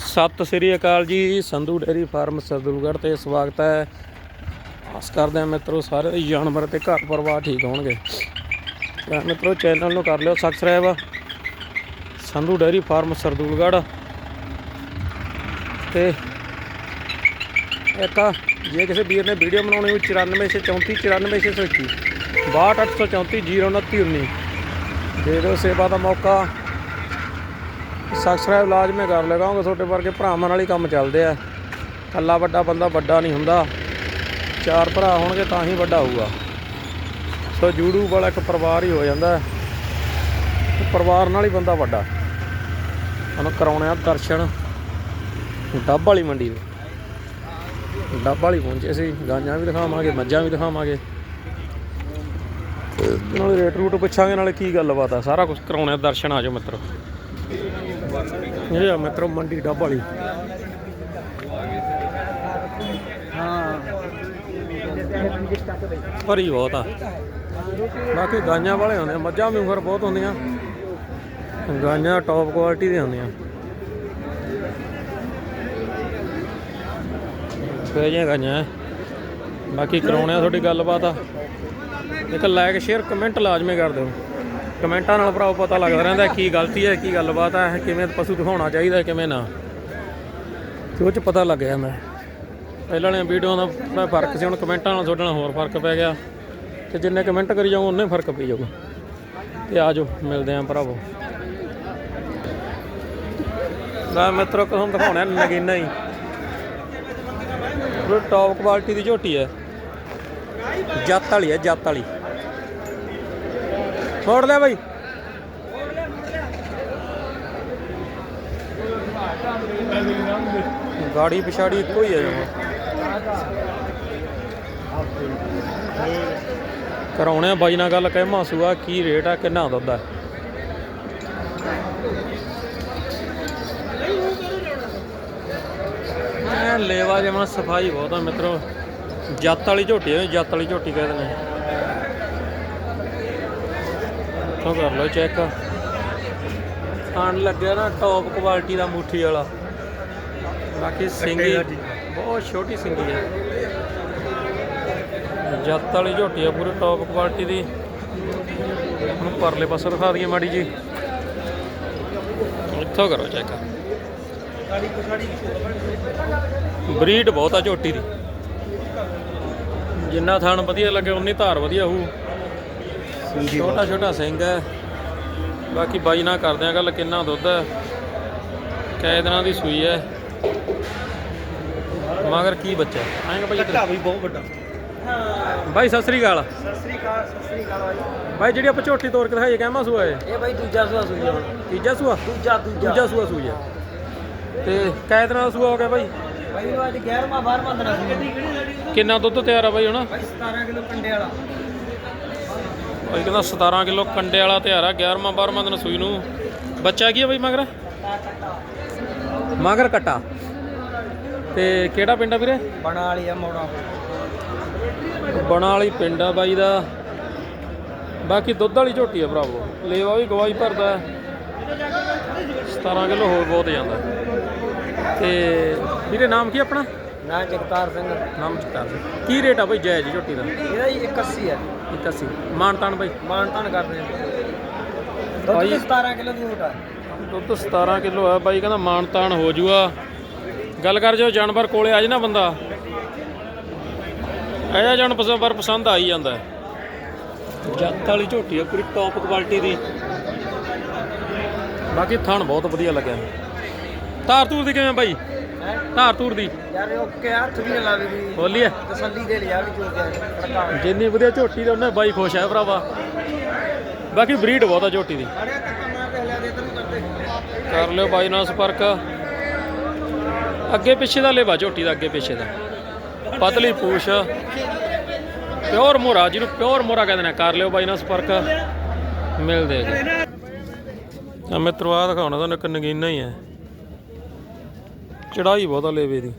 ਸਤਿ ਸ੍ਰੀ ਅਕਾਲ ਜੀ, Sandhu dairy farm Sardulgarh ਤੇ ਸਵਾਗਤ ਹੈ। ਆਸ ਕਰਦੇ ਹਾਂ ਮਿੱਤਰੋ ਸਾਰੇ ਜਾਨਵਰ ਤੇ ਘਰ ਪਰਿਵਾਰ ਠੀਕ ਹੋਣਗੇ। ਤਾਂ ਮਿੱਤਰੋ ਚੈਨਲ ਨੂੰ ਕਰ ਲਿਓ subscribe Sandhu dairy farm Sardulgarh ਤੇ ਇੱਕ ਜੇ ਕਿਸੇ ਵੀਰ ਨੇ ਵੀਡੀਓ ਬਣਾਉਣੀ ਹੋਈ 9434 94621 62834 02919 ਦੇ ਦਿਓ ਸੇਵਾ ਦਾ ਮੌਕਾ। ਸਬਸਕ੍ਰਾਈਬ ਲਾਜ਼ਮੀ ਕਰ ਲਗਾਉਂਗੇ ਤੁਹਾਡੇ ਵਰਗੇ ਭਰਾਵਾਂ ਨਾਲ ਹੀ ਕੰਮ ਚੱਲਦੇ ਆ। ਕੱਲਾ ਵੱਡਾ ਬੰਦਾ ਵੱਡਾ ਨਹੀਂ ਹੁੰਦਾ। ਚਾਰ ਭਰਾ ਹੋਣਗੇ ਤਾਂ ਹੀ ਵੱਡਾ ਹੋਊਗਾ। ਸੋ ਜੂੜੂ ਵਾਲਾ ਇੱਕ ਪਰਿਵਾਰ ਹੀ ਹੋ ਜਾਂਦਾ ਪਰਿਵਾਰ ਨਾਲ ਹੀ ਬੰਦਾ ਵੱਡਾ। ਉਹਨੂੰ ਕਰਾਉਣੇ ਆ ਦਰਸ਼ਨ। ਡੱਬ ਵਾਲੀ ਮੰਡੀ ਦੇ ਡੱਬ ਵਾਲੀ ਪਹੁੰਚੇ ਸੀ। ਗਾਂਜਾਂ ਵੀ ਦਿਖਾਵਾਂਗੇ, ਮੱਝਾਂ ਵੀ ਦਿਖਾਵਾਂਗੇ। ਤੇ ਨਾਲੇ ਰੇਟ ਰੂਟ ਪੁੱਛਾਂਗੇ, ਨਾਲੇ ਕੀ ਗੱਲਬਾਤ ਆ। ਸਾਰਾ ਕੁਝ ਕਰਾਉਣੇ ਆ ਦਰਸ਼ਨ ਆ ਜਾਓ ਮਿੱਤਰੋ। ਇਹ ਆ ਮਿੱਤਰੋ ਮੰਡੀ ਡੱਬ ਵਾਲੀ। ਭਰੀ ਬਹੁਤ ਆ। ਬਾਕੀ ਗਾਂਆਂ ਵਾਲੇ ਹੁੰਦੇ ਮੱਝਾਂ ਵੀ ਉਮਰ ਬਹੁਤ ਹੁੰਦੀਆਂ। ਗਾਂਆਂ ਟੌਪ ਕੁਆਲਿਟੀ ਦੀਆਂ ਹੁੰਦੀਆਂ। ਫੇਜੀਆਂ ਗਾਂਆਂ ਬਾਕੀ ਕਰਾਉਣੇ ਆ ਤੁਹਾਡੀ ਗੱਲਬਾਤ। ਆ ਇੱਕ ਲਾਈਕ ਸ਼ੇਅਰ ਕਮੈਂਟ ਲਾਜ਼ਮੀ ਕਰ ਦਿਓ। ਕਮੈਂਟਾਂ ਨਾਲ ਭਰਾਓ ਪਤਾ ਲੱਗਦਾ ਰਹਿੰਦਾ ਕੀ ਗਲਤੀ ਹੈ, ਕੀ ਗੱਲਬਾਤ ਹੈ ਕਿਵੇਂ ਪਸ਼ੂ ਦਿਖਾਉਣਾ ਚਾਹੀਦਾ ਕਿਵੇਂ ਨਾ। ਤੇ ਉਹ ਚ ਪਤਾ ਲੱਗਿਆ ਮੈਂ। ਪਹਿਲਾਂ ਵਾਲੀਆਂ ਵੀਡੀਓ ਦਾ ਥੋੜ੍ਹਾ ਫ਼ਰਕ ਸੀ, ਹੁਣ ਕਮੈਂਟਾਂ ਨਾਲ ਤੁਹਾਡੇ ਨਾਲ ਹੋਰ ਫ਼ਰਕ ਪੈ ਗਿਆ। ਤੇ ਜਿੰਨੇ ਕਮੈਂਟ ਕਰੀ ਜਾਓ ਉਹਨੇ ਫ਼ਰਕ ਪਈ ਜਾਊਗਾ। ਤੇ ਆ ਜਾਓ, ਮਿਲਦੇ ਆਂ ਭਰਾਵੋ। ਮੈਂ ਮਿੱਤਰੋ ਤੁਹਾਨੂੰ ਦਿਖਾਉਣਾ, ਨਗੀਨਾ ਹੀ। ਉਹ ਟੌਪ ਕੁਆਲਿਟੀ ਦੀ ਝੋਟੀ ਹੈ। ਜੱਤ ਵਾਲੀ ਹੈ, ਜੱਤ ਵਾਲੀ। ਛੋੜ ਲੈ ਬਾਈ। ਗਾੜੀ ਪਿਛਾੜੀ ਇੱਕੋ ਹੀ ਹੈ ਜਮਾ। ਕਰਾਉਣੇ ਆ ਬਾਈ ਨਾਲ ਗੱਲ, ਕਹਿ ਮਾਸੂਆ ਕੀ ਰੇਟ ਆ, ਕਿੰਨਾ ਦੁੱਧ ਆ। ਲੇਵਾ ਜਮਾ ਸਫ਼ਾਈ ਬਹੁਤ ਆ ਮਿੱਤਰੋ। ਜੱਤ ਵਾਲੀ ਝੋਟੀ ਹੈ ਜੱਤ ਵਾਲੀ ਝੋਟੀ ਕਹਿੰਦੇ ਨੇ ਤੋਂ ਕਰ ਲਓ ਚੈੱਕ ਖਾਣ ਲੱਗਿਆ ਨਾ ਟੌਪ ਕੁਆਲਿਟੀ ਦਾ ਮੁੱਠੀ ਵਾਲਾ। ਬਾਕੀ ਸਿੰਗੀ ਬਹੁਤ ਛੋਟੀ ਸਿੰਗੀ ਹੈ ਜੱਤ ਵਾਲੀ ਝੋਟੀ ਆ ਪੂਰੀ ਟੌਪ ਕੁਆਲਿਟੀ ਦੀ। ਹੁਣ ਪਰਲੇ ਪਾਸੇ ਦਿਖਾ ਦਈਏ ਮਾੜੀ ਜੀ। ਇੱਥੋਂ ਕਰੋ ਚੈੱਕ ਬਰੀਡ ਬਹੁਤ ਆ ਝੋਟੀ ਦੀ। ਜਿੰਨਾ ਥਣ ਵਧੀਆ ਲੱਗੇ ਉਨੀ ਧਾਰ ਵਧੀਆ ਹੋਊ। ਛੋਟਾ ਛੋਟਾ ਸਿੰਘ ਹੈ। ਬਾਕੀ ਬਾਈ ਨਾਲ ਕਰਦੇ ਆ ਗੱਲ ਕਿੰਨਾ ਦੁੱਧ ਹੈ। ਕੈ ਦਿਨਾਂ ਦੀ ਸੂਈ ਹੈ। ਮਗਰ ਕੀ ਬੱਚਾ? ਆਏਗਾ ਬਾਈ ਇੱਧਰ। ਵੀ ਬਹੁਤ ਵੱਡਾ। ਬਾਈ ਸਤਿ ਸ੍ਰੀ ਅਕਾਲ। ਸਤਿ ਸ੍ਰੀ ਅਕਾਲ ਸਤਿ ਸ੍ਰੀ ਅਕਾਲ ਬਾਈ। ਬਾਈ ਜਿਹੜੀ ਆਪਾਂ ਝੋਟੀ ਤੋਰ ਕੇ ਦਿਖਾਈਏ ਕਹਿਮਾ ਸੂਆ ਹੈ? ਇਹ ਬਾਈ ਦੂਜਾ ਸੂਆ ਸੂਈ ਆ। ਹੁਣ ਤੀਜਾ ਸੂਆ? ਦੂਜਾ ਦੂਜਾ। ਦੂਜਾ ਸੂਆ ਸੂਈ ਹੈ ਤੇ ਕੈ ਦਿਨਾਂ ਦਾ ਸੂਆ ਹੋ ਗਿਆ ਬਾਈ? ਬਾਈ ਅੱਜ 11ਵਾਂ 12ਵਾਂ ਦਿਨ ਸੀ ਕਿੰਨਾ ਦੁੱਧ ਤਿਆਰ ਆ ਬਾਈ ਹੁਣ? ਬਾਈ 17 ਕਿਲੋ ਕੰਡੇ ਵਾਲਾ। ਬਾਈ ਕਹਿੰਦਾ 17 ਕਿਲੋ ਕੰਡੇ ਵਾਲਾ ਤਿਆਰ ਆ 11ਵਾਂ 12ਵਾਂ ਦਿਨ ਸੂਈ ਨੂੰ। ਬੱਚਾ ਕੀ ਆ ਬਾਈ ਮਗਰ? ਮਗਰ ਕਟਾ। ਤੇ ਕਿਹੜਾ ਪਿੰਡ ਆ ਵੀਰੇ? ਬਣਾ ਵਾਲੀ ਆ ਮੋੜਾ। ਬਣਾ ਵਾਲੀ ਪਿੰਡ ਆ ਬਾਈ ਦਾ। ਬਾਕੀ ਦੁੱਧ ਵਾਲੀ ਝੋਟੀ ਆ ਭਰਾਵੋ। ਲੇਵਾ ਵੀ ਗਵਾਈ ਭਰਦਾ ਹੈ। 17 ਕਿਲੋ ਹੋਰ ਬਹੁਤ ਜਾਂਦਾ। ਹੈ। ਤੇ ਵੀਰੇ ਨਾਮ ਕੀ ਆਪਣਾ? ਨਾ ਜਗਤਾਰ ਸਿੰਘ। ਨਾਮ ਚਕਾਰ ਕੀ ਰੇਟ ਆ ਬਾਈ ਜਾਇਜ਼ ਝੋਟੀ ਦਾ? ਇਹਦਾ ਹੀ 81 ਹੈ 81 ਮਾਨਤਾਨ ਬਾਈ? ਮਾਨ ਤਾਨ ਕਰਦੇ ਆ। ਬਾਈ- ਦੁੱਧ 17 ਕਿਲੋ ਦੀ ਊਟ ਆ। ਦੁੱਧ 17 ਕਿਲੋ ਆ। ਬਾਈ ਕਹਿੰਦਾ ਮਾਨਤਾਨ ਹੋ ਜੂਗਾ। ਗੱਲ ਕਰ ਜੋ ਜਾਨਵਰ ਕੋਲੇ ਆ ਜੇ ਨਾ ਬੰਦਾ। ਆਇਆ ਜਾਨ ਪਸੰਦ ਪਸੰਦ ਆ ਹੀ ਜਾਂਦਾ। ਜੱਤ ਵਾਲੀ ਝੋਟੀ ਆ ਪੂਰੀ ਟੌਪ ਕੁਆਲਿਟੀ ਦੀ। ਬਾਕੀ ਥਣ ਬਹੁਤ ਵਧੀਆ ਲੱਗਿਆ। ਧਾਰ ਤੂਰ ਦੀ ਕਿਵੇਂ ਬਾਈ? ਧਾਰ ਤੂਰ ਦੀ। ਯਾਰ ਓਕੇ ਹੱਥ ਵੀ ਲਾਵੇ ਦੀ ਬੋਲੀ ਐ ਤਸੱਲੀ ਦੇ ਲਿਆ ਵੀ ਚੋਕਿਆ ਜਿੰਨੀ ਵਧੀਆ ਝੋਟੀ ਦਾ ਉਹਨੇ ਬਾਈ ਖੁਸ਼ ਹੈ ਭਰਾਵਾ। ਬਾਕੀ ਬਰੀਡ ਬਹੁਤ ਆ ਝੋਟੀ ਦੀ। ਦੇ ਕਰ ਲਿਓ ਬਾਈ ਨਾਲ ਸੰਪਰਕ। ਅੱਗੇ ਪਿੱਛੇ ਦਾ ਲੇਵਾ ਝੋਟੀ ਦਾ ਅੱਗੇ ਪਿੱਛੇ ਦਾ। ਪਤਲੀ ਪੂਛ। ਪਿਓਰ ਮੋਰਾ ਜਿਹਨੂੰ ਪਿਓਰ ਮੋਰਾ ਕਹਿੰਦੇ ਨੇ। ਕਰ ਲਿਓ ਬਾਈ ਨਾਲ ਸੰਪਰਕ। ਮਿਲਦੇ ਆ ਮਿੱਤਰੋ ਆ ਦਿਖਾਉਣਾ ਤੁਹਾਨੂੰ ਇੱਕ ਨਗੀਨਾ ਹੀ ਹੈ। ਚੜਾਈ ਬਹੁਤਾ ਲੇਵੇ ਦੀ।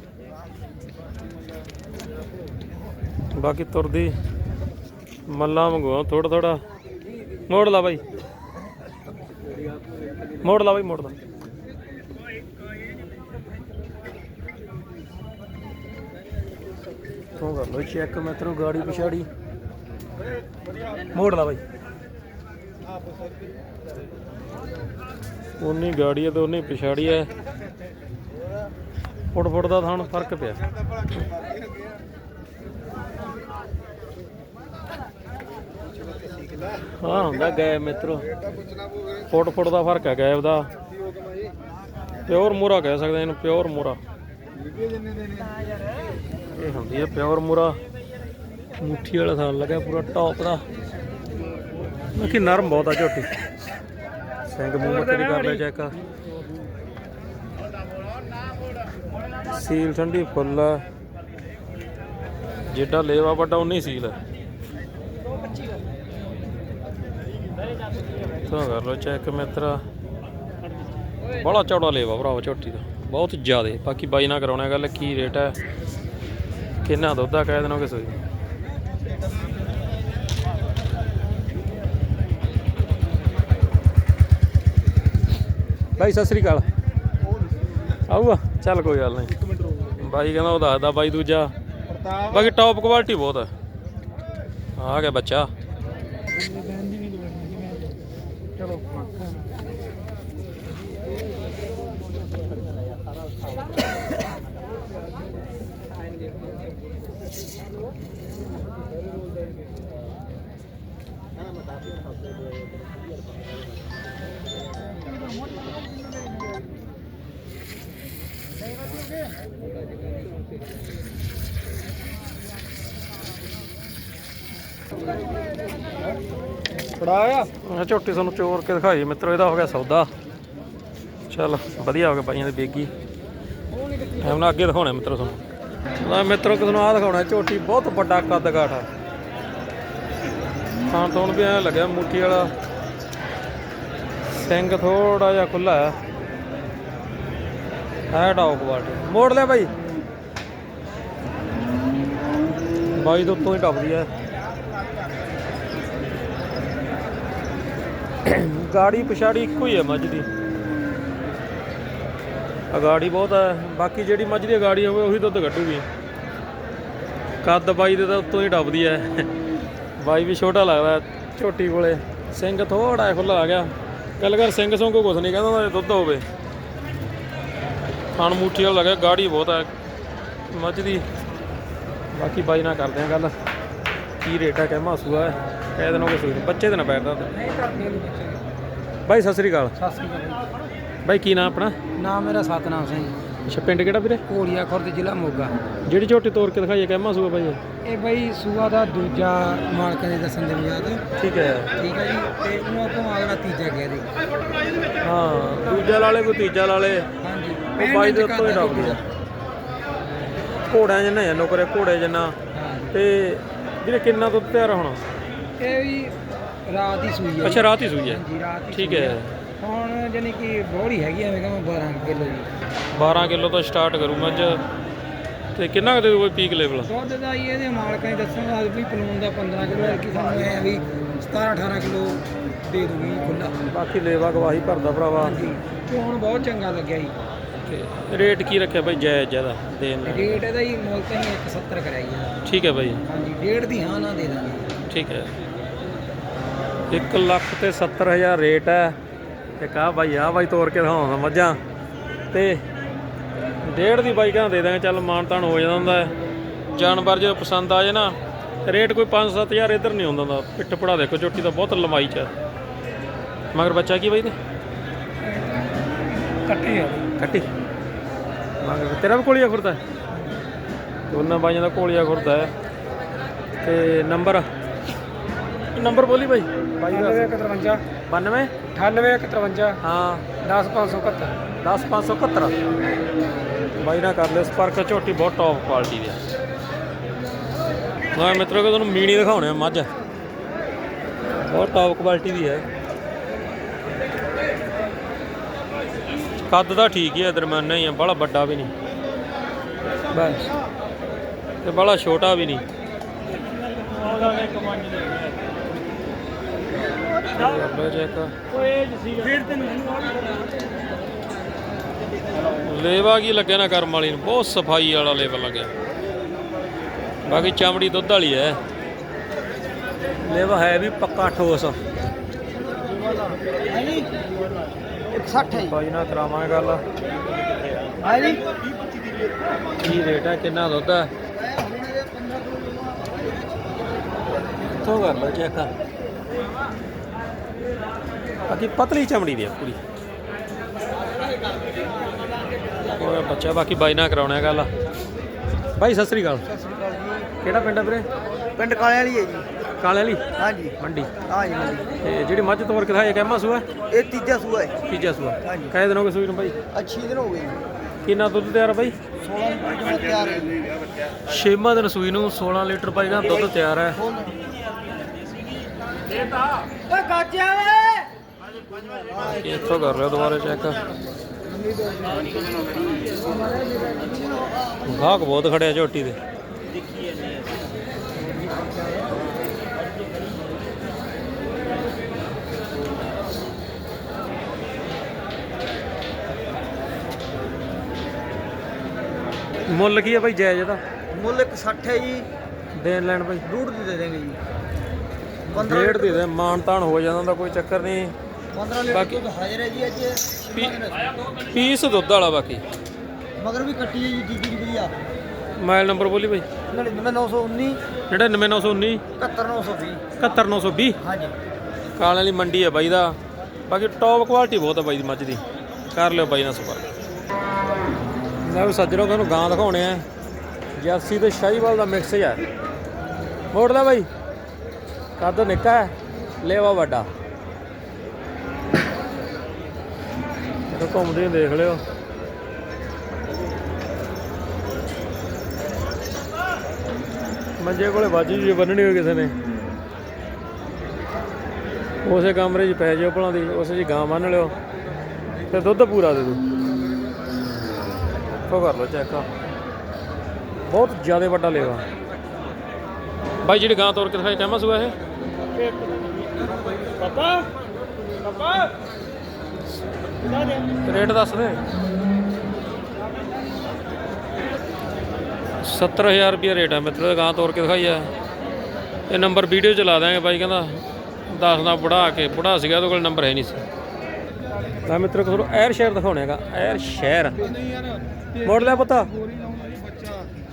ਬਾਕੀ ਤੁਰਦੀ, ਮੱਲਾ ਮੰਗਵਾ ਥੋੜਾ ਥੋੜਾ ਮੋੜ ਲਾ ਬਾਈ। ਮੋੜ ਲਾ ਬਾਈ, ਮੋੜ ਲਾ। ਤੂੰ ਕਰ ਲੋ ਚੈੱਕ ਮੈਂ ਤੈਨੂੰ ਗਾੜੀ ਪਿਛਾੜੀ। ਮੋੜ ਲਾ ਬਾਈ। ਉਨੀ ਗਾੜੀ ਹੈ ਤੇ ਉਨੀ ਪਿਛਾੜੀ ਹੈ ਫੁੱਟ ਫੁੱਟ ਦਾ ਥਾਣ ਫ਼ਰਕ ਪਿਆ। ਹਾਂ ਹੁੰਦਾ ਗੈਬ ਮਿੱਤਰੋ। ਫੁੱਟ ਫੁੱਟ ਦਾ ਫ਼ਰਕ ਹੈ ਗੈਬ ਦਾ। ਪਿਓਰ ਮੂਰਾ ਕਹਿ ਸਕਦੇ ਇਹਨੂੰ, ਪਿਓਰ ਮੂਰਾ। ਇਹ ਹੁੰਦੀ ਹੈ ਪਿਓਰ ਮੂਰਾ। ਮੁੱਠੀ ਵਾਲਾ ਥਾਂ ਲੱਗਿਆ ਪੂਰਾ ਟੌਪ ਦਾ। ਬਾਕੀ ਨਰਮ ਬਹੁਤ ਆ ਝੋਟੀ। ਸਿੰਘ ਮੂੰਹ ਮੱਥੇ ਕਰ ਲਿਆ ਚੈੱਕ ਸੀਲ ਠੰਡੀ ਫੁੱਲ ਆ। ਜਿੱਡਾ ਲੇਵਾ ਵੱਡਾ ਉਨੀ ਸੀਲ ਹੈ ਤਾਂ ਕਰ ਲੋ ਚੈੱਕ ਮਿੱਤਰਾ। ਬੜਾ ਚੌੜਾ ਲੇਵਾ ਭਰਾਵਾ, ਝੋਟੀ ਦਾ। ਬਹੁਤ ਜ਼ਿਆਦਾ। ਬਾਕੀ ਬਾਈ ਨਾਲ ਕਰਾਉਣਾ ਗੱਲ, ਕੀ ਰੇਟ ਹੈ ਕਿੰਨਾ ਦੁੱਧ ਆ, ਕਹਿ ਦੇਣੋਗੇ ਸੋਈ ਬਾਈ, ਸਤਿ ਸ੍ਰੀ ਅਕਾਲ। ਆਊਗਾ? ਚੱਲ ਕੋਈ ਗੱਲ ਨਹੀਂ। ਬਾਈ ਕਹਿੰਦਾ ਉਹ ਦੱਸਦਾ ਬਾਈ ਦੂਜਾ। ਪ੍ਰਤਾਪ ਬਾਕੀ ਟੌਪ ਕੁਆਲਿਟੀ ਬਹੁਤ ਹੈ ਆ ਗਿਆ ਬੱਚਾ। ਚਲੋ ਫੜਾਇਆ ਮੈਂ ਝੋਟੀ ਤੁਹਾਨੂੰ ਚੋਰ ਕੇ ਦਿਖਾਈ, ਮਿੱਤਰੋ, ਇਹਦਾ ਹੋ ਗਿਆ ਸੌਦਾ। ਚੱਲ, ਵਧੀਆ ਹੋ ਗਿਆ ਬਾਈਆਂ ਦੀ ਬੇਗੀ। ਐਵੇਂ ਨਾ ਅੱਗੇ ਦਿਖਾਉਣਾ ਮਿੱਤਰੋ ਤੁਹਾਨੂੰ। ਮੈਂ ਮਿੱਤਰੋ ਤੁਹਾਨੂੰ ਆਹ ਦਿਖਾਉਣਾ ਝੋਟੀ ਬਹੁਤ ਵੱਡਾ ਕੱਦ ਕਾਠ ਆ। ਖਾਣ ਤੋਂ ਵੀ ਐ ਲੱਗਿਆ ਮੁੱਠੀ ਵਾਲਾ। ਸਿੰਘ ਥੋੜਾ ਜਿਹਾ ਖੁੱਲਾ ਹੈ। ਹੈ ਡੌਗ ਬਾਟ ਮੋੜ ਲਿਆ ਬਾਈ। ਬਾਈ ਤੋਂ ਉੱਤੋਂ ਹੀ ਟੱਪਦੀ ਹੈ ਗਾੜੀ ਪਛਾੜੀ ਇੱਕੋ ਹੀ ਹੈ ਮੱਝ ਦੀ। ਅਗਾੜੀ ਬਹੁਤ ਹੈ ਬਾਕੀ ਜਿਹੜੀ ਮੱਝ ਦੀ ਅਗਾੜੀ ਹੋਵੇ ਉਹੀ ਦੁੱਧ ਕੱਢੂਗੀ। ਕੱਦ ਬਾਈ ਦੇ ਤਾਂ ਉੱਤੋਂ ਹੀ ਟੱਪਦੀ ਹੈ ਬਾਈ ਵੀ ਛੋਟਾ ਲੱਗਦਾ ਝੋਟੀ ਕੋਲੇ। ਸਿੰਘ ਥੋੜਾ ਜਿਹਾ ਖੁੱਲਾ ਆ ਗਿਆ। ਗੱਲ ਕਰ, ਸਿੰਘ ਸੋਂ ਕੁਛ ਨਹੀਂ ਕਹਿੰਦਾ ਹੁੰਦਾ ਜੇ ਦੁੱਧ ਹੋਵੇ। ਖਾਣ ਮੂਠੀ ਵਾਲਾ ਲੱਗਿਆ, ਗਾੜੀ ਬਹੁਤ ਹੈ ਮੱਝ ਦੀ। ਬਾਕੀ ਬਾਈ ਨਾਲ ਕਰਦੇ ਆ ਗੱਲ। ਕੀ ਰੇਟ ਹੈ ਕਹਿ ਮਾਸੂਆ ਹੈ ਕਹਿ ਦੇਣੋਗੇ ਸੂਈ ਨੂੰ। ਬੱਚੇ ਦੇ ਨਾ ਪੈਰ ਦਾ ਬਾਈ ਸਤਿ ਸ੍ਰੀ ਅਕਾਲ। ਸਤਿ ਸ੍ਰੀ ਅਕਾਲ ਬਾਈ। ਕੀ ਨਾਮ ਆਪਣਾ? ਨਾਮ ਮੇਰਾ ਸਤਨਾਮ ਸਿੰਘ। ਅੱਛਾ ਪਿੰਡ ਕਿਹੜਾ ਵੀਰੇ? ਕੋਲੀਆ ਖੁਰਦ ਜ਼ਿਲ੍ਹਾ ਮੋਗਾ। ਜਿਹੜੀ ਝੋਟੀ ਤੋੜ ਕੇ ਦਿਖਾਈਏ ਕਹਿ ਮਾਸੂਆ ਬਾਈ ਇਹ? ਬਈ ਸੂਆ ਦਾ ਦੂਜਾ ਮਾਲਕ ਦੇ ਦੱਸਣ ਦੇ ਮੁਜਾਦ ਠੀਕ ਹੈ। ਠੀਕ ਹੈ ਜੀ ਤੇ ਉਹਨੂੰ ਆਪਾਂ ਅਗਲਾ ਤੀਜਾ ਕਹਿ ਦੇ ਹਾਂ ਦੂਜਾ ਲਾਲੇ ਕੋਈ ਤੀਜਾ ਲਾਲੇ ਹਾਂਜੀ। ਉਹ ਬਾਈ ਦੇ ਉੱਤੋਂ ਹੀ ਡੱਬਦੀ ਆ। ਘੋੜਿਆਂ ਜਿੰਨਾ ਜਾਂ ਨੌਕਰੇ ਘੋੜੇ ਜਿੰਨਾ ਤੇ ਵੀਰੇ ਕਿੰਨਾ ਦੁੱਧ ਤਿਆਰ ਹੋਣਾ? ਇਹ ਵੀ ਰਾਤ ਦੀ ਸੂਈ ਹੈ ਅੱਛਾ ਰਾਤ ਹੀ ਸੂਈ ਹੈ ਹਾਂਜੀ ਰਾਤ ਦੀ ਠੀਕ ਸੂਈ ਹੈ। ਹੁਣ ਜਾਨੀ ਕਿ ਬੋੜੀ ਹੈਗੀ ਐਵੇਂ ਕਹਾਂ 12 ਕਿਲੋ ਜੀ 12 ਕਿਲੋ ਤੋਂ ਸਟਾਰਟ ਕਰੂ ਮੱਝ ਤੇ ਕਿੰਨਾ ਕੁ ਦੇ ਕੋਈ ਪੀਕ ਲੈਵਲ ਦੁੱਧ ਦਾ ਹੀ ਇਹਦੇ ਮਾਲਕਾਂ ਨੇ ਦੱਸਣਾ ਵੀ ਪਲੂਨ ਦਾ 15 ਕਿਲੋ ਹੈ ਕਿ ਸਾਨੂੰ ਐ ਵੀ 17 18 ਕਿਲੋ ਦੇ ਦੂਗੀ ਖੁੱਲਾ ਬਾਕੀ ਲੇਵਾ ਗਵਾਹੀ ਭਰਦਾ ਭਰਾਵਾ। ਹਾਂਜੀ ਚੋਣ ਬਹੁਤ ਚੰਗਾ ਲੱਗਿਆ ਜੀ। ਤੇ ਰੇਟ ਕੀ ਰੱਖਿਆ ਬਾਈ ਜਾਇਜ਼ ਜ਼ਿਆਦਾ ਦੇਣ ਦਾ? ਰੇਟ ਇਹਦਾ ਹੀ ਮੁੱਲ ਤਾਂ ਹੀ 170 ਕਰਾਈ ਹੈ ਠੀਕ ਹੈ ਬਾਈ। ਹਾਂਜੀ ਡੇਢ ਦੀ ਹਾਂ ਨਾ ਦੇ ਦਾਂਗੇ। ਠੀਕ ਹੈ। 1 ਲੱਖ ਤੇ 70000 ਰੇਟ ਹੈ। ਤੇ ਕਾ ਬਾਈ ਆ ਬਾਈ ਤੋੜ ਕੇ ਦਿਖਾਉਂਦਾ ਮੱਝਾਂ। ਤੇ ਡੇਢ ਦੀ ਬਾਈ ਕਹਿੰਦਾ ਦੇ ਦਾਂਗੇ ਚੱਲ ਮਾਨ ਤਾਨ ਹੋ ਜਾਂਦਾ ਹੁੰਦਾ ਹੈ। ਜਾਨਵਰ ਜੇ ਪਸੰਦ ਆ ਜੇ ਨਾ ਰੇਟ ਕੋਈ 5-7000 ਇੱਧਰ ਨਹੀਂ ਹੁੰਦਾ ਹੁੰਦਾ। ਪਿੱਠ ਪੜਾ ਦੇਖੋ ਝੋਟੀ ਤਾਂ ਬਹੁਤ ਲੰਮਾਈ ਚ ਹੈ। ਮਗਰ ਬੱਚਾ ਕੀ ਬਾਈ ਨੇ ਕੱਟੀ ਆ। ਕੱਟੀ। ਮਗਰ ਤੇਰਾ ਵੀ ਕੋਲੀਆ ਖੁਰਦਾ? ਹੈ ਦੋਨਾਂ ਬਾਈਆਂ ਦਾ ਕੋਲੀਆ ਖੁਰਦਾ ਹੈ। ਤੇ ਨੰਬਰ? ਨੰਬਰ ਬੋਲੀ ਬਾਈ। ਬਾਈ ਦਾ 9153 92 9853 ਹਾਂ। 10571 10571 ਬਾਈ ਨਾਲ ਕਰ ਲਿਓ ਸਪਰਕ ਝੋਟੀ ਬਹੁਤ ਟੌਪ ਕੁਆਲਿਟੀ ਦੀ ਆ। ਮੈਂ ਮਿੱਤਰੋ ਕਿ ਤੁਹਾਨੂੰ ਮੀਣੀ ਦਿਖਾਉਣੇ ਆ ਮੱਝ ਬਹੁਤ ਟੌਪ ਕੁਆਲਿਟੀ ਦੀ ਹੈ ਕੱਦ ਦਾ ਠੀਕ ਹੀ ਹੈ ਦਰਮਿਆਨਾ ਹੀ ਆ ਬੜਾ ਵੱਡਾ ਵੀ ਨਹੀਂ। ਬਸ। ਤੇ ਬੜਾ ਛੋਟਾ ਵੀ ਨਹੀਂ। ਲੇਵਾ ਕੀ ਲੱਗਿਆ ਨਾ ਕਰਮ ਵਾਲੀ ਨੂੰ? ਬਹੁਤ ਸਫ਼ਾਈ ਵਾਲਾ ਲੇਵਾ ਲੱਗਿਆ। ਬਾਕੀ ਚਮੜੀ ਦੁੱਧ ਵਾਲੀ ਹੈ ਲੇਵਾ ਹੈ ਵੀ ਪੱਕਾ ਠੋਸ। ਹੈ 160 ਹੈ ਬਾਈ ਨਾਲ ਕਰਾਵਾਂਗੇ ਗੱਲ। ਹੈ ਜੀ। ਕੀ ਰੇਟ ਹੈ ਕਿੰਨਾ ਦੁੱਧ ਹੈ? ਇੱਥੋਂ ਕਰ ਲਓ ਚੈੱਕ ਬਾਕੀ ਪਤਲੀ ਚਮੜੀ ਦੀ ਆ ਪੂਰੀ। ਉਹ ਬੱਚਾ ਬਾਕੀ ਬਾਈ ਨਾਲ ਕਰਾਉਣਾ ਹੈ ਗੱਲ। ਬਾਈ ਸਤਿ ਸ੍ਰੀ ਅਕਾਲ। ਕਿਹੜਾ ਪਿੰਡ ਹੈ ਵੀਰੇ? ਪਿੰਡ ਕਾਲੇ ਵਾਲੀ ਹੈ ਜੀ। ਕਾਲੇ ਵਾਲੀ ਹਾਂਜੀ। ਮੰਡੀ। ਹਾਂਜੀ। ਤੇ ਜਿਹੜੀ ਮੱਝ ਤੋਰ ਕੇ ਦਿਖਾਈ ਕਹਿਮਾ ਸੂਆ? ਇਹ ਤੀਜਾ ਸੂਆ ਹੈ। ਤੀਜਾ ਸੂਆ। ਹਾਂਜੀ। ਕਾਹਦੇ ਦਿਨ ਹੋ ਗਏ ਸੂਈ ਨੂੰ ਬਾਈ? ਅੱਛੀ ਦਿਨ ਹੋ ਗਏ ਕਿੰਨਾ ਦੁੱਧ ਤਿਆਰ ਆ ਬਾਈ? 16 ਲੀਟਰ ਤਿਆਰ ਹੈ। ਛੇਵਾਂ ਦਿਨ ਸੂਈ ਨੂੰ 16 ਲੀਟਰ ਬਾਈ ਦਾ ਦੁੱਧ ਤਿਆਰ ਹੈ। ਓਏ ਗਾਜਿਆ ਵੇ ਇੱਥੋਂ ਕਰ ਲਿਓ ਦੁਬਾਰਾ ਚੈੱਕ ਗਾਹਕ ਬਹੁਤ ਖੜਿਆ ਝੋਟੀ ਦੇ ਮੁੱਲ ਕੀ ਹੈ ਬਾਈ ਜਾਇਜ਼ ਇਹਦਾ? ਮੁੱਲ 160 ਹੈ ਜੀ। ਦੇਣ ਲੈਣ ਬਾਈ। ਡੂਢ ਦੀ ਦੇ ਦੇਂਗੇ ਜੀ। ਡੇਢ ਦੇ ਦੇ ਮਾਨ ਤਾਨ ਹੋ ਜਾਂਦਾ ਹੁੰਦਾ ਕੋਈ ਚੱਕਰ ਨਹੀਂ। 15 ਲੀਟਰ ਬਾਕੀ- ਦੁੱਧ ਹਾਜ਼ਰ ਹੈ ਜੀ ਅੱਜ ਪੀ-। ਪੀਸ ਦੁੱਧ ਵਾਲਾ ਬਾਕੀ। ਮਗਰ ਵੀ ਕੱਟੀ ਹੈ ਜੀ ਡੀਡੀ ਦੀ ਵਧੀਆ। ਮੋਬਾਈਲ ਨੰਬਰ ਬੋਲੀ ਬਾਈ। 99919 ਜਿਹੜਾ 9919 71920 71920 ਹਾਂਜੀ। ਕਾਲੇ ਵਾਲੀ ਮੰਡੀ ਹੈ ਬਾਈ ਦਾ। ਬਾਕੀ ਟੌਪ ਕੁਆਲਿਟੀ ਬਹੁਤ ਹੈ ਬਾਈ ਦੀ ਮੱਝ ਦੀ। ਕਰ ਲਿਓ ਬਾਈ ਨਾਲ ਸੰਪਰਕ ਮੈਂ ਵੀ ਸੱਜਣੋ ਤੁਹਾਨੂੰ ਗਾਂ ਦਿਖਾਉਣੇ ਆ। ਜਰਸੀ ਤੇ ਸ਼ਾਹੀਵਾਲ ਦਾ ਮਿਕਸ ਹੈ ਮੋੜ ਲੈ ਬਾਈ। ਕੱਦ ਨਿੱਕਾ ਹੈ। ਲੇਵਾ ਵੱਡਾ। ਘੁੰਮਦੇ ਦੇਖ ਲਿਓ। ਮੰਜੇ ਕੋਲੇ ਬਾਜੀ ਜੀ ਬੰਨਣੀ ਹੋਈ ਕਿਸੇ ਨੇ। ਉਸੇ ਕਮਰੇ 'ਚ ਪੈ ਜਾਓ ਭਲਾਂ ਦੀ ਉਸੇ 'ਚ ਗਾਂ ਬੰਨ ਲਿਓ। ਤੇ ਦੁੱਧ ਪੂਰਾ ਦੇ ਦੂ ਉਹ ਕਰ ਲਓ ਚੈੱਕ ਬਹੁਤ ਜ਼ਿਆਦਾ ਵੱਡਾ ਲੇਵਾ। ਬਾਈ ਜਿਹੜੀ ਗਾਂ ਤੋਰ ਕੇ ਦਿਖਾਈ ਕਹਿਮਾ ਸੂਆ ਇਹ? ਪਾਪਾ ਪਾਪਾ। ਰੇਟ ਦੱਸ ਦੇ। 70000 ਰੁਪਏ ਰੇਟ ਹੈ ਮਿੱਤਰੋ ਗਾਂ ਤੋਰ ਕੇ ਦਿਖਾਈ ਆ। ਇਹ ਨੰਬਰ ਵੀਡੀਓ ਚ ਲਾ ਦਾਂਗੇ ਬਾਈ, ਕਹਿੰਦਾ ਦੱਸ ਦਾ ਬੁੜਾ ਕੇ, ਬੁੜਾ ਸੀਗਾ, ਉਹਦੇ ਕੋਲ ਨੰਬਰ ਹੈ ਨਹੀਂ ਸੀ। ਤਾਂ ਮਿੱਤਰੋ ਤੁਹਾਨੂੰ ਐਰ ਸ਼ਹਿਰ ਦਿਖਾਉਣੇਗਾ ਐਰ ਸ਼ਹਿਰ ਮੋੜ ਲਿਆ ਪਤਾ।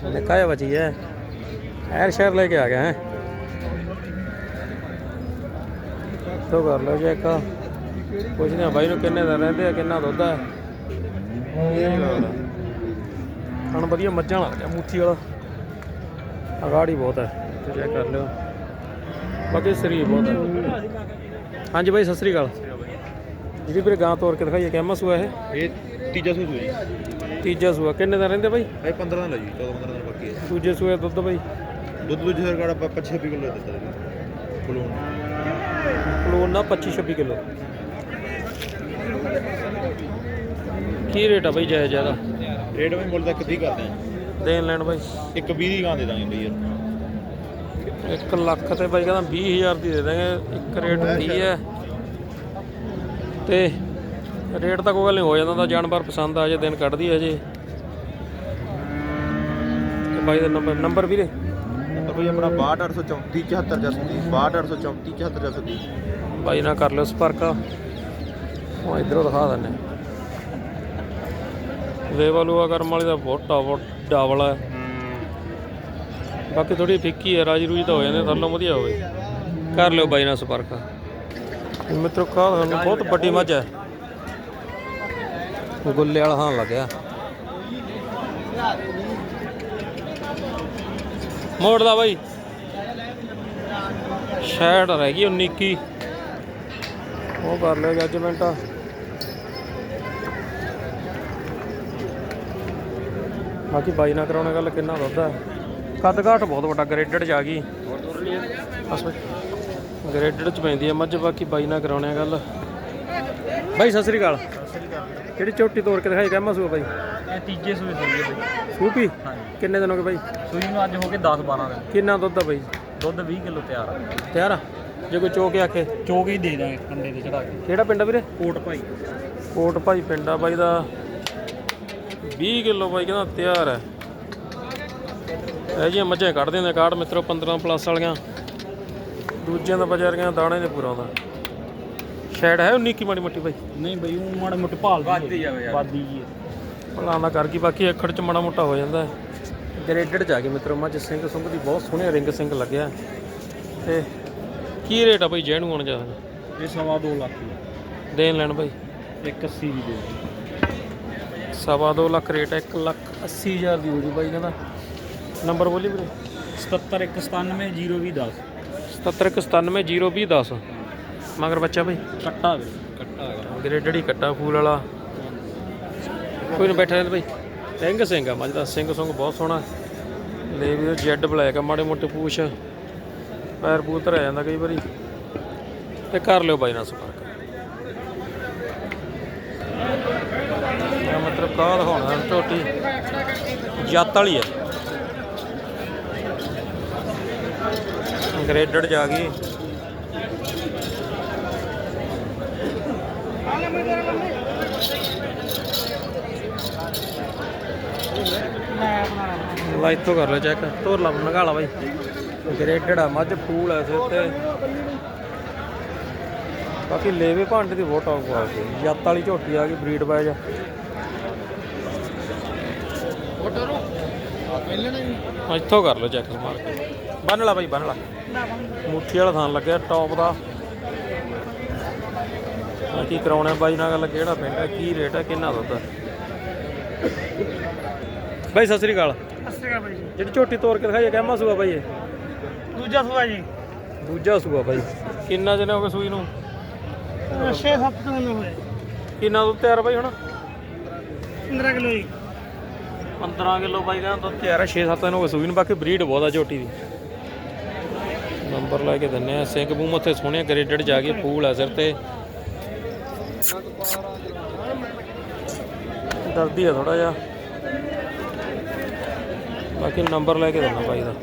ਨਿੱਕਾ ਬਚੀ ਹੈ। ਐਰ ਸ਼ਹਿਰ ਲੈ ਕੇ ਆ ਗਿਆ ਹੈ। ਤੋ ਕਰ ਲਓ ਚੈੱਕ ਪੁੱਛਦੇ ਆ ਬਾਈ ਨੂੰ ਕਿੰਨੇ ਦਾ ਰਹਿੰਦੇ ਆ, ਕਿੰਨਾ ਦੁੱਧ ਹੈ ਇਹ ਲੱਗਦਾ ਹੁਣ ਵਧੀਆ ਮੱਝਾਂ ਲੱਗਦਾ ਮੂਥੀ ਵਾਲਾ। ਅਗਾੜੀ ਬਹੁਤ ਹੈ। ਤੇ ਚੈੱਕ ਕਰ ਲਿਓ। ਬਾਕੀ ਸਰੀਰ ਬਹੁਤ ਹੈ। ਹਾਂਜੀ ਬਾਈ ਸਤਿ ਸ੍ਰੀ ਅਕਾਲ। ਜਿਹੜੀ ਵੀਰੇ ਗਾਂ ਤੋਰ ਕੇ ਦਿਖਾਈਏ ਕਿੰਮਾ ਸੂਆ ਇਹ? ਇਹ ਤੀਜਾ ਹੋਈ ਜੀ। ਤੀਜਾ ਸੂਆ। ਕਿੰਨੇ ਦਾ ਰਹਿੰਦੇ ਬਾਈ? ਇਹ 15 ਦਾ ਜੀ 14 15 ਦਿਨ ਬਾਕੀ ਹੈ। ਦੂਜੇ ਸੂਏ ਦੁੱਧ ਬਾਈ? ਦੁੱਧ ਸਰਕਾਰ ਆਪਾਂ 25 ਕਿਲੋ ਦਿੱਤਾ ਜੀ। ਫਲੂਨ ਪਲੂਨ ਨਾ 25 26 ਕਿਲੋ। ਕੀ ਰੇਟ ਆ ਬਾਈ ਜਾਇਜ਼ ਜ਼ਿਆਦਾ? ਰੇਟ ਵੀ ਮੁੱਲ ਤੱਕ 30 ਕਰਦੇ ਆ? ਦੇਣ ਲੈਣ ਬਾਈ। ਇੱਕ 20 ਦੀ ਗਾਂ ਦੇ ਦਾਂਗੇ ਬਈ ਯਾਰ। 1 ਲੱਖ ਤੇ ਬਾਈ ਕਹਿੰਦਾ 20000 ਦੀ ਦੇ ਦਾਂਗੇ। ਇੱਕ ਰੇਟ 30 ਹੈ। ਤੇ ਰੇਟ ਤਾਂ ਕੋਈ ਗੱਲ ਨਹੀਂ ਹੋ ਜਾਂਦਾ ਤਾਂ ਜਾਨਵਰ ਪਸੰਦ ਆ ਜੇ ਦਿਨ ਕੱਢਦੀ ਹੈ ਜੇ। ਤੇ ਬਾਈ ਦਾ ਨੰਬਰ ਨੰਬਰ ਵੀਰੇ? ਤਾਂ ਬਈ ਆਪਣਾ 62834 74 ਜਸਦੀ 62834 74 ਜਸਦੀ ਬਾਈ ਨਾਲ ਕਰ ਲਿਓ ਸੰਪਰਕ। ਉਹ ਇਧਰੋਂ ਦਿਖਾ ਦਿੰਨੇ ਵੇਵਲੂਆ ਕਰਮ ਵਾਲੀ ਦਾ ਬਹੁਤ ਵੱਡਾ ਵਾਲਾ ਹੈ। ਬਾਕੀ ਥੋੜੀ ਫਿੱਕੀ ਹੈ ਰਾਜੀ ਰੂਜੀ ਤਾਂ ਹੋ ਜਾਂਦੇ ਥੱਲੋਂ ਵਧੀਆ ਹੋਵੇ। ਕਰ ਲਿਓ ਬਾਈ ਨਾਲ ਸੰਪਰਕ। ਮਿੱਤਰੋ ਕਾ ਤੁਹਾਨੂੰ ਬਹੁਤ ਵੱਡੀ ਮੱਝ ਹੈ। ਗੁੱਲੇ ਵਾਲਾ ਹਾਂ ਲੱਗਿਆ। ਮੋੜ ਦਾ ਬਾਈ। ਸ਼ੈਡ ਰਹਿ ਗਈ 19 ਕੀ ਉਹ ਕਰ ਲਿਓ ਜੱਜਮੈਂਟ। ਬਾਕੀ ਬਾਈ ਨਾ ਕਰਾਉਣਾ ਗੱਲ ਕਿੰਨਾ ਹੈ ਕੱਦ ਘਾਟ ਬਹੁਤ ਵੱਡਾ ਗ੍ਰੇਡਡ ਆ ਗਈ। ਗ੍ਰੇਡਡ ਚ ਪੈਂਦੀ ਹੈ ਮੱਝ ਬਾਕੀ ਬਾਈ ਨਾ ਕਰਾਉਣੇ ਗੱਲ। ਬਾਈ ਸਤਿ ਸ੍ਰੀ ਅਕਾਲ। ਕਿਹੜੀ ਚੋਟੀ ਤੋੜ ਕੇ ਦਿਖਾਈ ਕਹਿਮਾ ਸੂਆ ਬਾਈ? ਇਹ ਤੀਜੇ ਸੂਏ ਸੂਈ ਹੈ ਬਈ। ਸੂਪੀ? ਕਿੰਨੇ ਦਿਨ ਹੋ ਗਏ ਬਾਈ? ਸੂਈ ਨੂੰ ਅੱਜ ਹੋ ਗਏ 10 12 ਦਿਨ। ਕਿੰਨਾ ਦੁੱਧ ਆ ਬਾਈ? ਦੁੱਧ 20 ਕਿਲੋ ਤਿਆਰ ਆ। ਤਿਆਰ ਆ? ਜੇ ਕੋਈ ਚੋ ਕੇ ਆਖੇ। ਚੋਕ ਹੀ ਦੇ ਦਾਂਗੇ ਕੰਡੇ ਤੇ ਚੜਾ ਕੇ। ਕਿਹੜਾ ਪਿੰਡ ਆ ਵੀਰੇ? ਕੋਟ ਭਾਈ। ਕੋਟ ਭਾਈ ਪਿੰਡਾ ਬਾਈ ਦਾ। 20 ਕਿਲੋ ਬਾਈ ਕਹਿੰਦਾ ਤਿਆਰ ਹੈ। ਇਹ ਜੀਆਂ ਮੱਝਾਂ ਕੱਢਦੇ ਨੇ ਕਾਰਡ ਮਿੱਤਰੋ 15 ਪਲੱਸ ਵਾਲੀਆਂ। ਦੂਜਿਆਂ ਦਾ ਬਜ਼ਾਰੀਆਂ ਦਾਣੇ ਨੇ ਪੂਰਾ ਦਾ ਸ਼ੈਡ ਹੈ 19 ਕੀ ਮਾੜੀ ਮੋਟੀ ਬਾਈ? ਨਹੀਂ ਬਈ ਉਹ ਮਾੜੇ ਮੋਟੇ ਭਾਲ ਵੱਧਦੀ ਜਾਵੇ ਯਾਰ। ਵੱਧਦੀ ਜੀ ਭਲਾ ਨਾ ਕਰ ਗਈ ਬਾਕੀ ਅੱਖੜ ਚ ਮਾੜਾ ਮੋਟਾ ਹੋ ਜਾਂਦਾ ਹੈ। ਗ੍ਰੇਡਡ ਜਾ ਕੇ ਮਿੱਤਰੋ ਮੱਝ ਸਿੰਘ ਸੁੰਘ ਦੀ ਬਹੁਤ ਸੋਹਣੇ ਰਿੰਗ ਸਿੰਘ ਲੱਗਿਆ। ਤੇ ਕੀ ਰੇਟ ਆ ਬਾਈ ਜੈਨੂੰ ਆਉਣ ਜਾ ਇਹ ਸਵਾ 2 ਲੱਖ ਦੀ ਦੇਣ ਲੈਣ ਬਾਈ। 180 ਦੀ ਦੇ ਸਵਾ ਦੋ ਲੱਖ ਰੇਟ ਹੈ 1 ਲੱਖ 80 ਹਜ਼ਾਰ ਦੀ ਹੋ ਜੂ ਬਾਈ ਕਹਿੰਦਾ। ਨੰਬਰ ਬੋਲੀ ਵੀਰੇ। 77190210 77970210 ਮਗਰ ਬੱਚਾ ਬਾਈ। ਕੱਟਾ ਵੇ ਕੱਟਾ ਹੈਗਾ ਗ੍ਰੇਡਡ ਹੀ ਕੱਟਾ ਫੂਲ ਵਾਲਾ। ਕੋਈ ਨਾ ਬੈਠਾ ਰਹਿੰਦਾ ਬਾਈ। ਸਿੰਘ ਸਿੰਘ ਆ ਮੱਝ ਦਾ ਸਿੰਘ ਸੁੰਗ ਬਹੁਤ ਸੋਹਣਾ। ਲੈ ਵੀ ਜੈਡ ਬਲੈਕ ਆ ਮਾੜੇ ਮੋਟੇ ਪੂਛ। ਪੈਰ ਪੂਤ ਰਹਿ ਜਾਂਦਾ ਕਈ ਵਾਰੀ। ਤੇ ਕਰ ਲਿਓ ਬਾਈ ਨਾਲ ਸੰਪਰਕ। ਇਹ ਮਤਲਬ ਝੋਟੀ। ਜੱਤ ਵਾਲੀ ਹੈ। ਗ੍ਰੇਡਡ ਜਾ ਗਈ। ਲਾ ਇੱਥੋਂ ਕਰ ਲੈ ਚੈੱਕ ਤੋਰ ਲਾ ਨਗਾਲਾ ਬਾਈ। ਗ੍ਰੇਡਡ ਆ, ਮੱਝ ਫੂਲ ਐ ਸਿਰ ਤੇ ਬਾਕੀ ਲੇਵੇ ਭਾਂਡੇ ਦੀ ਬਹੁਤ ਟੌਪ ਕੁਆਲਿਟੀ ਜੱਤ ਵਾਲੀ ਝੋਟੀ ਆ ਗਈ ਬਰੀਡ ਬਾਜ ਇੱਥੋਂ ਕਰ ਲਓ ਚੈੱਕ ਮਾਰ ਕੇ ਬੰਨ ਲਾ ਬੰਨ ਲਾ। ਮੁੱਠੀ ਵਾਲਾ ਥਾਂ ਲੱਗਿਆ ਟੌਪ ਦਾ। ਬਾਕੀ ਕਰਾਉਣਾ ਬਾਈ ਨਾਲ ਗੱਲ ਕਿਹੜਾ ਪਿੰਡ ਹੈ ਕੀ ਰੇਟ ਹੈ ਕਿੰਨਾ ਦੁੱਧ ਹੈ ਬਾਈ ਸਤਿ ਸ੍ਰੀ ਅਕਾਲ। ਅਸਗਾ ਬਾਈ ਜੀ। ਜਿਹੜੀ ਝੋਟੀ ਤੋੜ ਕੇ ਦਿਖਾਈ ਕਹਿਮਾ ਸੂਆ ਬਾਈ ਇਹ? ਦੂਜਾ ਸੂਆ ਜੀ। ਦੂਜਾ ਸੂਆ ਬਾਈ। ਕਿੰਨਾ ਦਿਨ ਹੋ ਗਏ ਸੂਈ ਨੂੰ? 6-7 ਕਿਲੋ ਹੋਏ। ਕਿੰਨਾ ਦੁੱਧ ਤਿਆਰ ਬਾਈ ਹੁਣ? 15 ਕਿਲੋ ਜੀ। 15 ਕਿਲੋ ਬਾਈ ਕਹਿੰਦਾ ਦੁੱਧ ਤਿਆਰ 6-7 ਦਿਨ ਹੋ ਗਏ ਸੂਈ ਨੂੰ, ਬਾਕੀ ਬਰੀਡ ਬਹੁਤ ਆ ਝੋਟੀ ਦੀ। ਨੰਬਰ ਲੈ ਕੇ ਦਿੰਨੇ ਆ ਸਿੰਘ ਮੂੰਹ ਉੱਥੇ ਸੋਹਣੇ ਗ੍ਰੇਡਡ ਜਾ ਕੇ ਪੂਲ ਆ ਸਿਰ ਤੇ। ਡਰਦੀ ਆ ਥੋੜਾ ਜਿਹਾ। ਬਾਕੀ ਨੰਬਰ ਲੈ ਕੇ ਦਿੰਦਾ ਬਾਈ ਦਾ।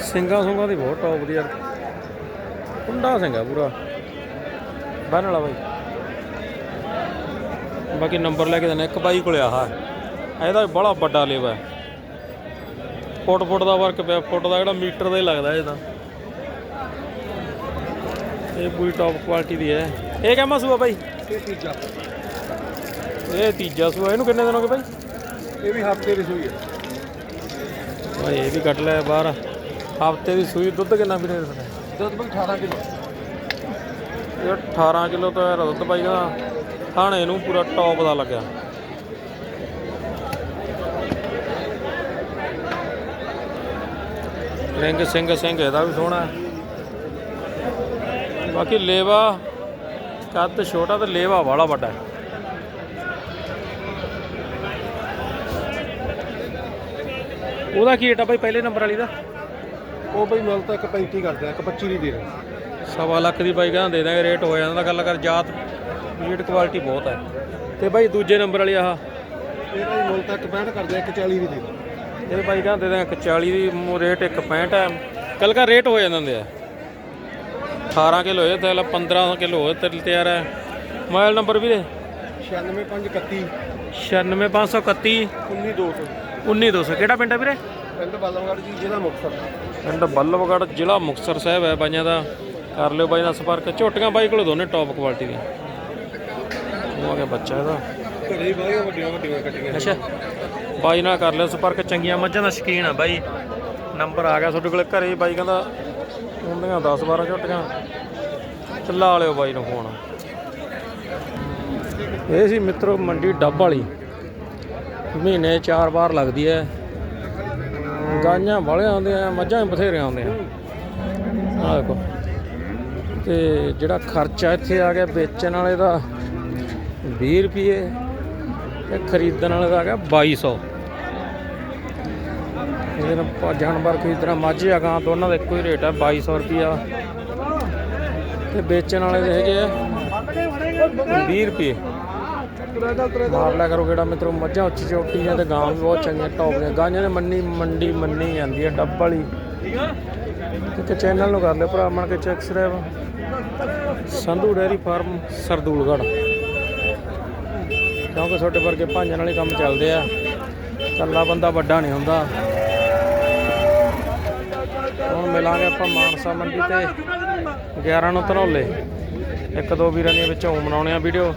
ਸਿੰਘਾਂ ਸੁੰਗਾਂ ਦੀ ਬਹੁਤ ਟੌਪ ਦੀ ਯਾਰ। ਕੁੰਡਾ ਸਿੰਘਾ ਪੂਰਾ। ਬੰਨ ਵਾਲਾ ਬਾਈ। ਬਾਕੀ ਨੰਬਰ ਲੈ ਕੇ ਦਿੰਦਾ ਇੱਕ ਬਾਈ ਕੋਲੇ ਆਹ। ਇਹਦਾ ਬੜਾ ਵੱਡਾ ਲੇਵਾ ਹੈ। ਫੁੱਟ ਫੁੱਟ ਦਾ ਵਰਕ ਪਿਆ ਫੁੱਟ ਦਾ ਜਿਹੜਾ ਮੀਟਰ ਦਾ ਹੀ ਲੱਗਦਾ ਇਹ ਤਾਂ। ਇਹ ਪੂਰੀ ਟੌਪ ਕੁਆਲਿਟੀ ਦੀ ਹੈ। ਇਹ ਕਿੰਨਾ ਸੂਆ ਬਾਈ? ਇਹ ਤੀਜਾ। ਇਹ ਤੀਜਾ ਸੂਆ। ਇਹਨੂੰ ਕਿੰਨੇ ਦਿਨ ਹੋ ਗਏ ਬਾਈ? ਇਹ ਵੀ ਹਫ਼ਤੇ ਦੀ ਸੂਈ ਹੈ। ਬਾਈ ਇਹ ਵੀ ਕੱਢ ਲਿਆ ਬਾਹਰ। ਹਫ਼ਤੇ ਦੀ ਸੂਈ ਦੁੱਧ ਕਿੰਨਾ ਵੀ ਦੇ ਦਿੰਦਾ ਦੁੱਧ ਬਈ 18 ਕਿਲੋ। ਇਹ 18 ਕਿਲੋ ਤੋਂ ਦੁੱਧ ਬਾਈ ਦਾ। ਖਾਣੇ ਨੂੰ ਪੂਰਾ ਟੌਪ ਦਾ ਲੱਗਿਆ। ਰਿੰਗ ਸਿੰਘ ਸਿੰਘ ਇਹਦਾ ਵੀ ਸੋਹਣਾ। ਬਾਕੀ ਲੇਵਾ ਕੱਦ ਛੋਟਾ ਤੇ ਲੇਵਾ ਵਾਲਾ ਵੱਡਾ ਹੈ। ਉਹਦਾ ਕੀ ਰੇਟ ਆ ਬਾਈ ਪਹਿਲੇ ਨੰਬਰ ਵਾਲੀ ਦਾ? ਉਹ ਬਈ ਮਿਲ ਤਾਂ ਇੱਕ 35 ਕਰਦੇ ਆ ਇੱਕ 25 ਦੀ ਦੇ ਰਹੇ ਸਵਾ ਲੱਖ ਦੀ ਬਾਈ ਕਹਿੰਦਾ ਦੇ ਦਾਂਗੇ ਰੇਟ ਹੋ ਜਾਂਦਾ ਗੱਲ ਕਰ ਜਾਤ ਬਰੀਡ ਕੁਆਲਿਟੀ ਬਹੁਤ ਹੈ। ਤੇ ਬਾਈ ਦੂਜੇ ਨੰਬਰ ਵਾਲੀ ਆਹ। ਇਹਦਾ ਵੀ ਮੁੱਲ ਤਾਂ ਇੱਕ 65 ਕਰਦੇ ਆ ਇੱਕ 40 ਦੀ ਦੇ ਇਹ ਬਾਈ ਕਹਿੰਦਾ ਦੇ ਦਾਂਗੇ 40 ਦੀ ਮੋ ਰੇਟ ਇੱਕ 65 ਹੈ। ਕੱਲ ਕਾ ਰੇਟ ਹੋ ਜਾਂਦੇ ਆ। 18 ਕਿਲੋ ਹੋਏ ਤੇ 15 ਕਿਲੋ ਹੋਏ ਤੇ ਤਿਆਰ ਹੈ। ਮੋਬਾਈਲ ਨੰਬਰ ਵੀਰੇ? 96531 96531 19200 19200 ਕਿਹੜਾ ਪਿੰਡ ਹੈ ਵੀਰੇ? ਪਿੰਡ ਬਾਲਮਗੜ੍ਹ ਜੀ ਜ਼ਿਲ੍ਹਾ ਮੁਕਤਸਰ। ਪਿੰਡ ਬੱਲਵਗੜ੍ਹ ਜ਼ਿਲ੍ਹਾ ਮੁਕਤਸਰ ਸਾਹਿਬ ਹੈ ਬਾਈਆਂ ਦਾ। ਕਰ ਲਿਓ ਬਾਈ ਨਾਲ ਸੰਪਰਕ। ਝੋਟੀਆਂ ਬਾਈ ਕੋਲ ਦੋਨੇ ਟੌਪ ਕੁਆਲਿਟੀ ਦੀਆਂ। ਉਹ ਆ ਗਿਆ ਬੱਚਾ ਇਹਦਾ। ਘਰੇ ਹੀ ਬਾਹਲੀਆਂ ਵੱਡੀਆਂ ਵੱਡੀਆਂ ਕੱਟੀਆਂ ਅੱਛਾ। ਬਾਈ ਨਾਲ ਕਰ ਲਿਓ ਸੰਪਰਕ ਚੰਗੀਆਂ ਮੱਝਾਂ ਦਾ ਸ਼ੌਕੀਨ ਆ ਬਾਈ। ਨੰਬਰ ਆ ਗਿਆ ਤੁਹਾਡੇ ਕੋਲ ਘਰੇ ਬਾਈ ਕਹਿੰਦਾ ਹੁੰਦੀਆਂ 10 12 ਝੋਟੀਆਂ। ਚੱਲਾ ਵਾਲਿਓ ਬਾਈ ਨੂੰ ਫੋਨ। ਇਹ ਸੀ ਮਿੱਤਰੋ ਮੰਡੀ ਡੱਬ ਵਾਲੀ। ਮਹੀਨੇ ਚਾਰ ਵਾਰ ਲੱਗਦੀ ਹੈ ਗਾਈਆਂ ਵਾਲਿਆਂ ਆਉਂਦੇ ਆ ਮੱਝਾਂ ਵੀ ਬਥੇਰੀਆਂ ਆਉਂਦੀਆਂ ਆਹ ਦੇਖੋ। ਤੇ ਜਿਹੜਾ ਖਰਚਾ ਇੱਥੇ ਆ ਗਿਆ ਵੇਚਣ ਵਾਲੇ ਦਾ 20 ਰੁਪਏ ਤੇ ਖਰੀਦਣ ਵਾਲੇ ਦਾ ਹੈਗਾ ਗਿਆ 2200 ਇਹਦੇ ਨਾਲ ਆਪਾਂ ਜਾਨਵਰ ਖਰੀਦਣਾ ਮਾਝੇ ਆ, ਗਾਂ ਦੋਨਾਂ ਦਾ ਇੱਕੋ ਹੀ ਰੇਟ ਹੈ 2200 ਰੁਪਿਆ ਤੇ ਵੇਚਣ ਵਾਲੇ ਦੇ ਹੈਗੇ ਆ 20 ਰੁਪਏ। ਮਾਰ ਲਿਆ ਕਰੋ ਕਿਹੜਾ ਮਿੱਤਰੋ, ਮੱਝਾਂ ਉੱਚੀ ਚੋਟੀਆਂ ਤੇ ਗਾਂ ਵੀ ਬਹੁਤ ਚੰਗੀਆਂ, ਟੌਪ ਦੀਆਂ। ਗਾਂਆਂ ਨੇ ਮੰਨੀ, ਮੰਡੀ ਮੰਨੀ ਜਾਂਦੀ ਹੈ ਡੱਬ ਵਾਲੀ। ਤੇ ਚੈਨਲ ਨੂੰ ਕਰ ਲਿਓ ਭਰਾ ਮਣ ਕੇ check ਸਰਾਬ। Sandhu dairy farm, Sardulgarh. ਕਿਉਂਕਿ ਛੋਟੇ ਵਰਗੇ ਭਾਂਜਾਂ ਨਾਲ ਹੀ ਕੰਮ ਚੱਲਦੇ ਆ। ਕੱਲਾ ਬੰਦਾ ਵੱਡਾ ਨਹੀਂ ਹੁੰਦਾ। ਹੁਣ ਮਿਲਾਂਗੇ ਆਪਾਂ ਮਾਨਸਾ ਮੰਡੀ ਤੇ 11 ਨੂੰ ਧਨੋਲੇ। ਇੱਕ ਦੋ ਵੀਰਾਂ ਦੀਆਂ ਵਿੱਚੋਂ ਬਣਾਉਣੇ ਆ ਵੀਡੀਓ।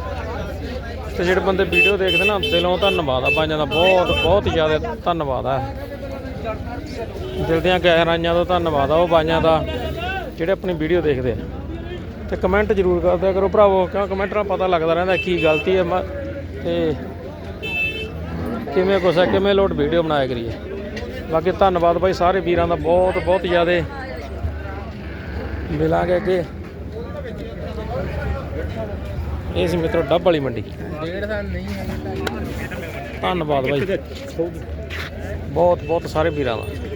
ਤੇ ਜਿਹੜੇ ਬੰਦੇ ਵੀਡੀਓ ਦੇਖਦੇ ਨਾ, ਦਿਲੋਂ ਧੰਨਵਾਦ ਆ ਬਾਈਆਂ ਦਾ। ਬਹੁਤ ਬਹੁਤ ਜ਼ਿਆਦਾ ਧੰਨਵਾਦ ਆ। ਦਿਲ ਦੀਆਂ ਗਹਿਰਾਈਆਂ ਤੋਂ ਧੰਨਵਾਦ ਆ ਉਹ ਬਾਈਆਂ ਦਾ, ਜਿਹੜੇ ਆਪਣੀ ਵੀਡੀਓ ਦੇਖਦੇ ਆ। ਤੇ ਕਮੈਂਟ ਜ਼ਰੂਰ ਕਰ ਕਰੋ ਭਰਾਵੋ, ਕਿਉਂ ਕਮੈਂਟ ਨਾਲ ਪਤਾ ਲੱਗਦਾ ਰਹਿੰਦਾ ਕੀ ਗਲਤੀ ਹੈ ਮ- ਤੇ ਕਿਵੇਂ ਕੁਛ ਕਿਵੇਂ ਲੋਡ ਵੀਡੀਓ ਬਣਾਇਆ ਕਰੀਏ। ਬਾਕੀ ਧੰਨਵਾਦ ਬਾਈ ਸਾਰੇ ਵੀਰਾਂ ਦਾ, ਬਹੁਤ ਬਹੁਤ ਜ਼ਿਆਦਾ। ਮਿਲਾਂਗੇ ਅੱਗੇ। ਇਹ ਸੀ ਮਿੱਤਰੋ, ਡੱਬ ਵਾਲੀ ਮੰਡੀ। ਧੰਨਵਾਦ ਬਾਈ। ਬਹੁਤ ਬਹੁਤ ਸਾਰੇ ਵੀਰਾਂ ਦਾ।